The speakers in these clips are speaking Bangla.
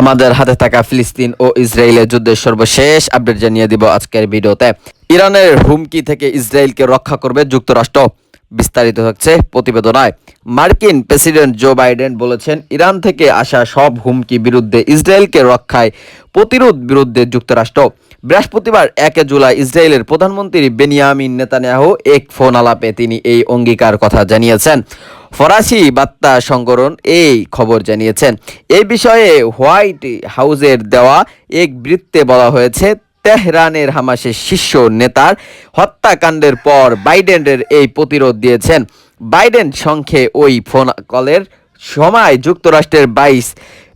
আমাদের হাতে থাকা ফিলিস্তিন ও ইসরায়েলের যুদ্ধের সর্বশেষ আপডেট জানিয়ে দিব আজকের ভিডিওতে। ইরানের হুমকি থেকে ইসরায়েলকে রক্ষা করবে যুক্তরাষ্ট্র। বিস্তারিত হচ্ছে প্রতিবেদনায়। মার্কিন প্রেসিডেন্ট জো বাইডেন বলেছেন, ইরান থেকে আসা সব হুমকি বিরুদ্ধে ইসরায়েলকে রক্ষায় প্রতিরোধ বিরুদ্ধে যুক্তরাষ্ট্র। বৃহস্পতিবার একে জুলাই ইসরায়েলের প্রধানমন্ত্রী বেনিয়ামিন নেতানিয়াহু এক ফোন আলাপে তিনি এই অঙ্গীকার কথা জানিয়েছেন। ফরাসি বার্তা সংগঠন এই খবর জানিয়েছেন। এই বিষয়ে হোয়াইট হাউজের দেওয়া এক বৃত্তে বলা হয়েছে, তেহরানের হামাসের শীর্ষ নেতার হত্যাকাণ্ডের পর বাইডেনের এই প্রতিরোধ দিয়েছেন। বাইডেন সংখ্যে ওই ফোন কলের সময় যুক্তরাষ্ট্রের বাইশ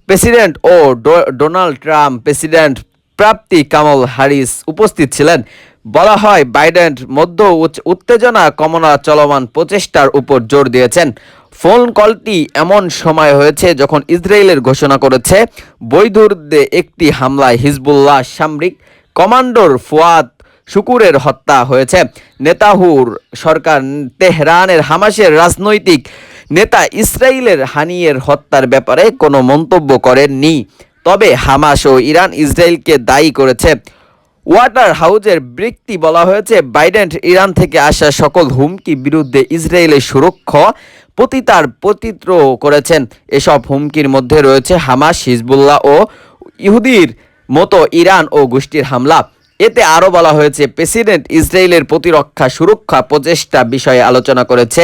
প্রেসিডেন্ট ও ডোনাল্ড ট্রাম্প প্রেসিডেন্ট প্রাপ্তি কামল হ্যারিস উপস্থিত ছিলেন। বলা হয়, বাইডেন মধ্য উত্তেজনা কমনা চলমান প্রচেষ্টার উপর জোর দিয়েছেন। ফোন কলটি এমন সময় হয়েছে যখন ইসরায়েলের ঘোষণা করেছে বৈধুর্দে একটি হামলায় হিজবুল্লাহ সামরিক কমান্ডোর ফুয়াদ শুকুরের হত্যা হয়েছে। নেতাহুর সরকার তেহরানের হামাসের রাজনৈতিক নেতা ইসরায়েলের হানিয়ের হত্যার ব্যাপারে কোনো মন্তব্য করেননি। তবে হামাস ও ইরান ইসরায়েলকে দায়ী করেছে। ওয়াটার হাউজের বৃত্তি বলা হয়েছে, বাইডেন ইরান থেকে আসা সকল হুমকি বিরুদ্ধে ইসরায়েলের সুরক্ষা প্রতিতার প্রতিত্র করেছেন। এসব হুমকির মধ্যে রয়েছে হামাস, হিজবুল্লাহ ও ইহুদির মতো ইরান ও গোষ্ঠীর হামলা। এতে আরও বলা হয়েছে, প্রেসিডেন্ট ইসরায়েলের প্রতিরক্ষা সুরক্ষা প্রচেষ্টা বিষয়ে আলোচনা করেছে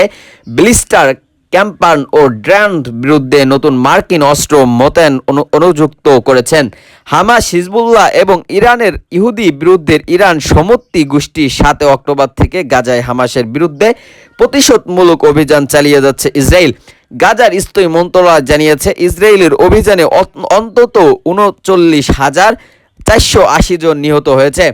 ব্লিস্টার ক্যাম্পান ও ড্র্যান্ড বিরুদ্ধে নতুন মার্কিন অস্ত্র মোতায়েন অনুযুক্ত করেছেন। হামাস, হিজবুল্লাহ এবং ইরানের ইহুদি বিরুদ্ধে ইরান সমত্তি গোষ্ঠী সাতে অক্টোবর থেকে গাজায় হামাসের বিরুদ্ধে প্রতিশোধমূলক অভিযান চালিয়ে যাচ্ছে ইসরায়েল। গাজার স্থায়ী মন্ত্রণালয় জানিয়েছে, ইসরায়েলের অভিযানে অন্তত উনচল্লিশ হাজার চারশো আশি জন নিহত হয়েছে।